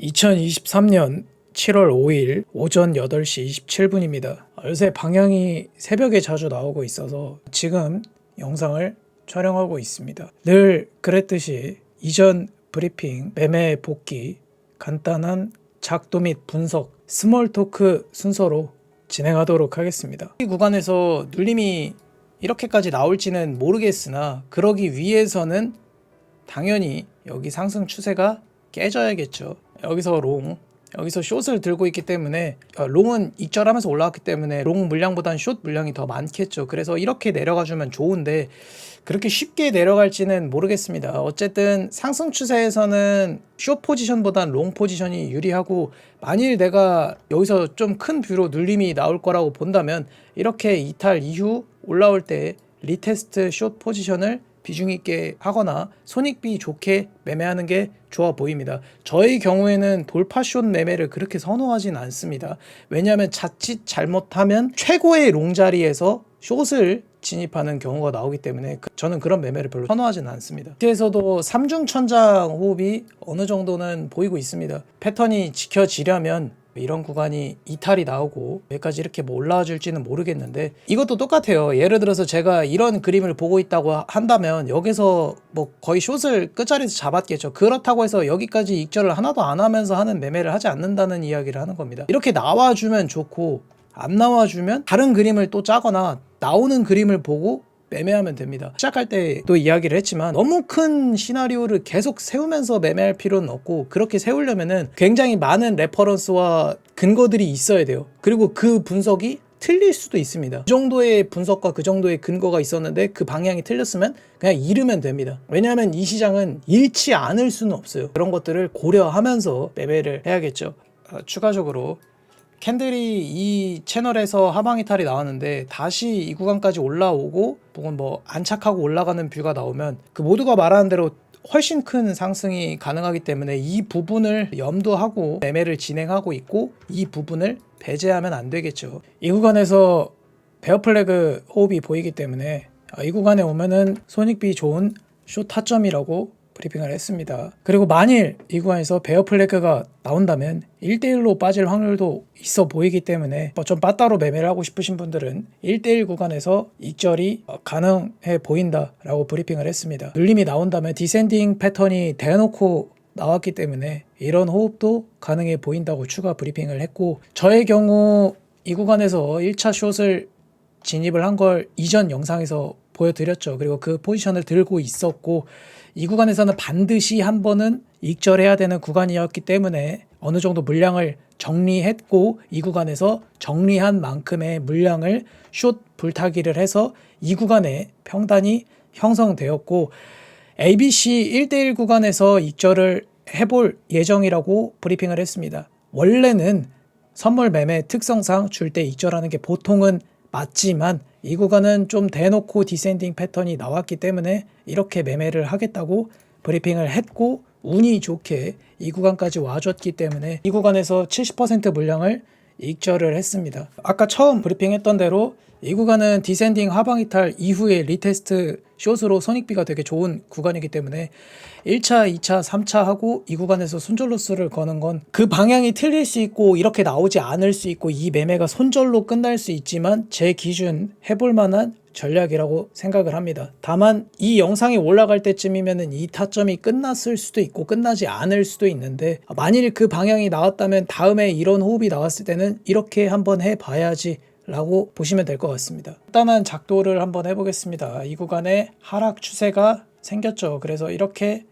2023년 7월 5일 오전 8시 27분입니다. 요새 방향이 새벽에 자주 나오고 있어서 지금 영상을 촬영하고 있습니다. 늘 그랬듯이 이전 브리핑, 매매 복귀, 간단한 작도 및 분석, 스몰 토크 순서로 진행하도록 하겠습니다. 이 구간에서 눌림이 이렇게까지 나올지는 모르겠으나 그러기 위해서는 당연히 여기 상승 추세가 깨져야겠죠. 여기서 롱, 여기서 숏을 들고 있기 때문에 어, 롱은 익절하면서 올라왔기 때문에 롱 물량보단 숏 물량이 더 많겠죠. 그래서 이렇게 내려가 주면 좋은데 그렇게 쉽게 내려갈지는 모르겠습니다. 어쨌든 상승 추세에서는 숏 포지션보단 롱 포지션이 유리하고 만일 내가 여기서 좀 큰 뷰로 눌림이 나올 거라고 본다면 이렇게 이탈 이후 올라올 때 리테스트 숏 포지션을 비중 있게 하거나 손익비 좋게 매매하는 게 좋아 보입니다. 저의 경우에는 돌파숏 매매를 그렇게 선호하진 않습니다. 왜냐하면 자칫 잘못하면 최고의 롱 자리에서 숏을 진입하는 경우가 나오기 때문에 그- 저는 그런 매매를 별로 선호하진 않습니다. 밑에서도 삼중 천장 호흡이 어느 정도는 보이고 있습니다. 패턴이 지켜지려면 이런 구간이 이탈이 나오고 여기까지 이렇게 뭐 올라와 줄지는 모르겠는데 이것도 똑같아요. 예를 들어서 제가 이런 그림을 보고 있다고 하- 한다면 여기서 뭐 거의 숏을 끝자리에서 잡았겠죠. 그렇다고 해서 여기까지 익절을 하나도 안 하면서 하는 매매를 하지 않는다는 이야기를 하는 겁니다. 이렇게 나와주면 좋고 안 나와주면 다른 그림을 또 짜거나 나오는 그림을 보고 매매하면 됩니다. 시작할 때또 이야기를 했지만 너무 큰 시나리오를 계속 세우면서 매매할 필요는 없고 그렇게 세우려면은 굉장히 많은 레퍼런스와 근거들이 있어야 돼요. 그리고 그 분석이 틀릴 수도 있습니다. 그 정도의 분석과 그 정도의 근거가 있었는데 그 방향이 틀렸으면 그냥 잃으면 됩니다. 왜냐하면 이 시장은 잃지 않을 수는 없어요. 그런 것들을 고려하면서 매매를 해야겠죠. 어, 추가적으로 캔들이 이 채널에서 하방 이탈이 나왔는데 다시 이 구간까지 올라오고 혹은 뭐 안착하고 올라가는 뷰가 나오면 그 모두가 말하는 대로 훨씬 큰 상승이 가능하기 때문에 이 부분을 염두하고 매매를 진행하고 있고 이 부분을 배제하면 안 되겠죠. 이 구간에서 베어 플래그 호흡이 보이기 때문에 아, 이 구간에 오면은 손익비 좋은 숏 타점이라고 브리핑을 했습니다. 그리고 만일 이 구간에서 베어 플래그가 나온다면 1대1로 빠질 확률도 있어 보이기 때문에 뭐좀 빠따로 매매를 하고 싶으신 분들은 1대1 구간에서 익절이 어, 가능해 보인다라고 브리핑을 했습니다. 눌림이 나온다면 디센딩 패턴이 대놓고 나왔기 때문에 이런 호흡도 가능해 보인다고 추가 브리핑을 했고 저의 경우 이 구간에서 1차 숏을 진입을 한 걸 이전 영상에서 보여드렸죠. 그리고 그 포지션을 들고 있었고 이 구간에서는 반드시 한 번은 익절해야 되는 구간이었기 때문에 어느 정도 물량을 정리했고 이 구간에서 정리한 만큼의 물량을 숏 불타기를 해서 이 구간에 평단이 형성되었고 ABC 1대1 구간에서 익절을 해볼 예정이라고 브리핑을 했습니다. 원래는 선물 매매 특성상 줄 때 익절하는 게 보통은 맞지만 이 구간은 좀 대놓고 디센딩 패턴이 나왔기 때문에 이렇게 매매를 하겠다고 브리핑을 했고 운이 좋게 이 구간까지 와줬기 때문에 이 구간에서 70% 물량을 익절을 했습니다. 아까 처음 브리핑했던 대로 이 구간은 디센딩 하방 이탈 이후에 리테스트 숏으로 손익비가 되게 좋은 구간이기 때문에 1차, 2차, 3차 하고 이 구간에서 손절로스를 거는 건 그 방향이 틀릴 수 있고 이렇게 나오지 않을 수 있고 이 매매가 손절로 끝날 수 있지만 제 기준 해볼 만한 전략이라고 생각을 합니다. 다만 이 영상이 올라갈 때쯤이면은 이 타점이 끝났을 수도 있고 끝나지 않을 수도 있는데 만일 그 방향이 나왔다면 다음에 이런 호흡이 나왔을 때는 이렇게 한번 해봐야지 라고 보시면 될 것 같습니다. 간단한 작도를 한번 해보겠습니다. 이 구간에 하락 추세가 생겼죠. 그래서 이렇게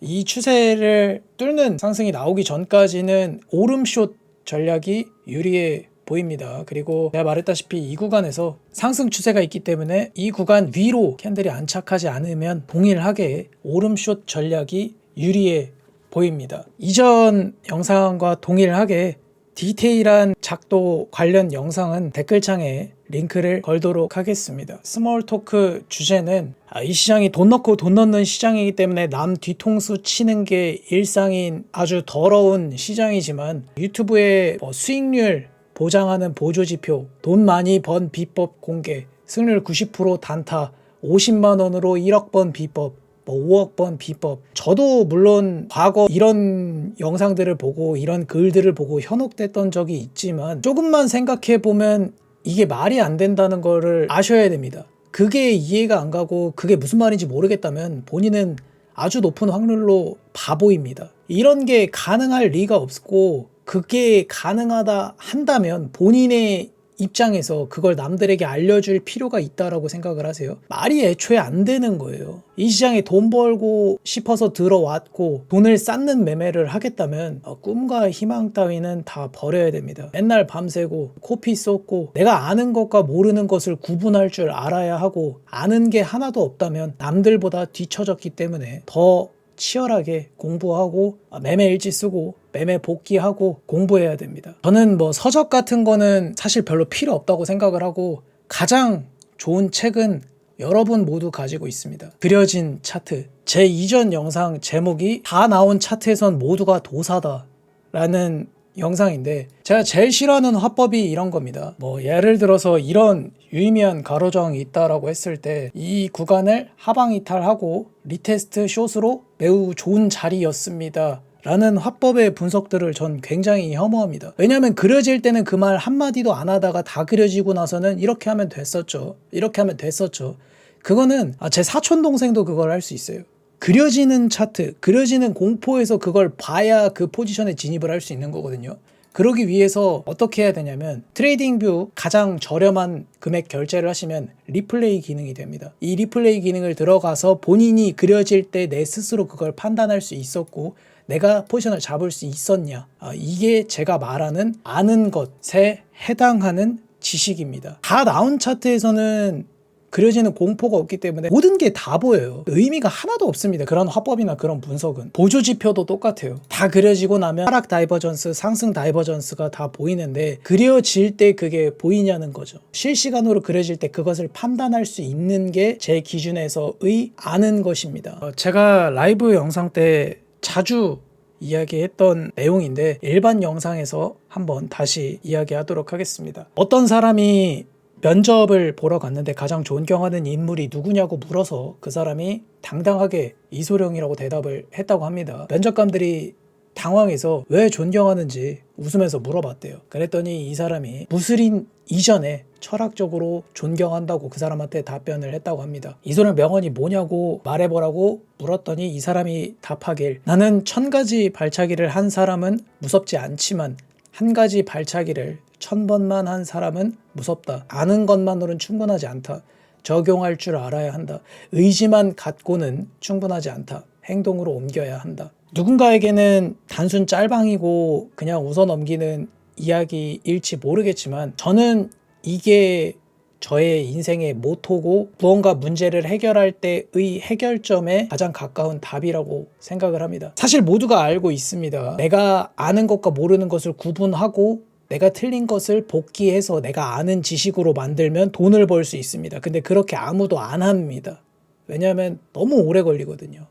이 추세를 뚫는 상승이 나오기 전까지는 오름숏 전략이 유리해 보입니다. 그리고 제가 말했다시피 이 구간에서 상승 추세가 있기 때문에 이 구간 위로 캔들이 안착하지 않으면 동일하게 오름숏 전략이 유리해 보입니다. 이전 영상과 동일하게 디테일한 작도 관련 영상은 댓글창에 링크를 걸도록 하겠습니다. 스몰 토크 주제는 아, 이 시장이 돈 넣고 돈 넣는 시장이기 때문에 남 뒤통수 치는 게 일상인 아주 더러운 시장이지만 유튜브에 뭐 수익률 보장하는 보조지표, 돈 많이 번 비법 공개, 승률 90% 단타, 50만 원으로 1억 번 비법, 뭐 5억 번 비법. 저도 물론 과거 이런 영상들을 보고 이런 글들을 보고 현혹됐던 적이 있지만 조금만 생각해 보면 이게 말이 안 된다는 거를 아셔야 됩니다. 그게 이해가 안 가고 그게 무슨 말인지 모르겠다면 본인은 아주 높은 확률로 바보입니다. 이런 게 가능할 리가 없고 그게 가능하다 한다면 본인의 입장에서 그걸 남들에게 알려줄 필요가 있다라고 생각을 하세요. 말이 애초에 안 되는 거예요. 이 시장에 돈 벌고 싶어서 들어왔고 돈을 쌓는 매매를 하겠다면 어, 꿈과 희망 따위는 다 버려야 됩니다. 맨날 밤새고 코피 쏟고 내가 아는 것과 모르는 것을 구분할 줄 알아야 하고 아는 게 하나도 없다면 남들보다 뒤처졌기 때문에 더 치열하게 공부하고 아, 매매 일지 쓰고 매매 복귀하고 공부해야 됩니다. 저는 뭐 서적 같은 거는 사실 별로 필요 없다고 생각을 하고 가장 좋은 책은 여러분 모두 가지고 있습니다. 그려진 차트. 제 이전 영상 제목이 다 나온 차트에선 모두가 도사다. 라는 영상인데 제가 제일 싫어하는 화법이 이런 겁니다. 뭐 예를 들어서 이런 유의미한 가로정이 있다라고 했을 때 이 구간을 하방 이탈하고 리테스트 숏으로 매우 좋은 자리였습니다. 라는 화법의 분석들을 전 굉장히 혐오합니다. 왜냐하면 그려질 때는 그 말 한마디도 안 하다가 다 그려지고 나서는 이렇게 하면 됐었죠. 이렇게 하면 됐었죠. 그거는 아, 제 사촌 동생도 그걸 할 수 있어요. 그려지는 차트, 그려지는 공포에서 그걸 봐야 그 포지션에 진입을 할 수 있는 거거든요. 그러기 위해서 어떻게 해야 되냐면 트레이딩 뷰 가장 저렴한 금액 결제를 하시면 리플레이 기능이 됩니다. 이 리플레이 기능을 들어가서 본인이 그려질 때 내 스스로 그걸 판단할 수 있었고 내가 포지션을 잡을 수 있었냐. 아, 이게 제가 말하는 아는 것에 해당하는 지식입니다. 다 나온 차트에서는 그려지는 공포가 없기 때문에 모든 게 다 보여요. 의미가 하나도 없습니다. 그런 화법이나 그런 분석은. 보조 지표도 똑같아요. 다 그려지고 나면 하락 다이버전스, 상승 다이버전스가 다 보이는데 그려질 때 그게 보이냐는 거죠. 실시간으로 그려질 때 그것을 판단할 수 있는 게 제 기준에서의 아는 것입니다. 어, 제가 라이브 영상 때 자주 이야기했던 내용인데 일반 영상에서 한번 다시 이야기하도록 하겠습니다. 어떤 사람이 면접을 보러 갔는데 가장 존경하는 인물이 누구냐고 물어서 그 사람이 당당하게 이소룡이라고 대답을 했다고 합니다. 면접관들이 당황해서 왜 존경하는지 웃으면서 물어봤대요. 그랬더니 이 사람이 무슬인 이전에 철학적으로 존경한다고 그 사람한테 답변을 했다고 합니다. 이소룡 명언이 뭐냐고 말해보라고 물었더니 이 사람이 답하길 나는 천 가지 발차기를 한 사람은 무섭지 않지만 한 가지 발차기를 천 번만 한 사람은 무섭다. 아는 것만으로는 충분하지 않다. 적용할 줄 알아야 한다. 의지만 갖고는 충분하지 않다. 행동으로 옮겨야 한다. 누군가에게는 단순 짤방이고 그냥 웃어 넘기는 이야기일지 모르겠지만 저는 이게 저의 인생의 모토고 무언가 문제를 해결할 때의 해결점에 가장 가까운 답이라고 생각을 합니다. 사실 모두가 알고 있습니다. 내가 아는 것과 모르는 것을 구분하고 내가 틀린 것을 복귀해서 내가 아는 지식으로 만들면 돈을 벌 수 있습니다. 근데 그렇게 아무도 안 합니다. 왜냐하면 너무 오래 걸리거든요.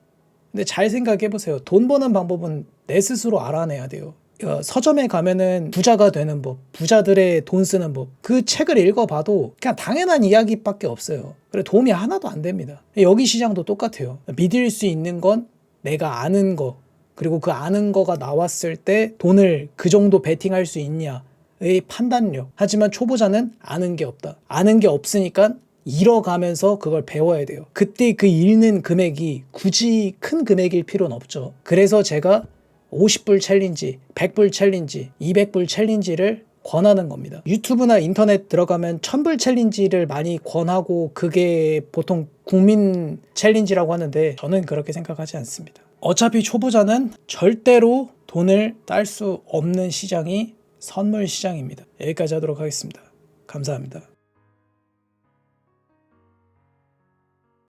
근데 잘 생각해 보세요. 돈 버는 방법은 내 스스로 알아내야 돼요. 어, 서점에 가면은 부자가 되는 법, 부자들의 돈 쓰는 법, 그 책을 읽어봐도 그냥 당연한 이야기밖에 없어요. 그래 도움이 하나도 안 됩니다. 여기 시장도 똑같아요. 믿을 수 있는 건 내가 아는 거, 그리고 그 아는 거가 나왔을 때 돈을 그 정도 베팅할 수 있냐의 판단력. 하지만 초보자는 아는 게 없다. 아는 게 없으니까 잃어가면서 그걸 배워야 돼요. 그때 그 잃는 금액이 굳이 큰 금액일 필요는 없죠. 그래서 제가 50불 챌린지, 100불 챌린지, 200불 챌린지를 권하는 겁니다. 유튜브나 인터넷 들어가면 1000불 챌린지를 많이 권하고 그게 보통 국민 챌린지라고 하는데 저는 그렇게 생각하지 않습니다. 어차피 초보자는 절대로 돈을 딸 수 없는 시장이 선물 시장입니다. 여기까지 하도록 하겠습니다. 감사합니다.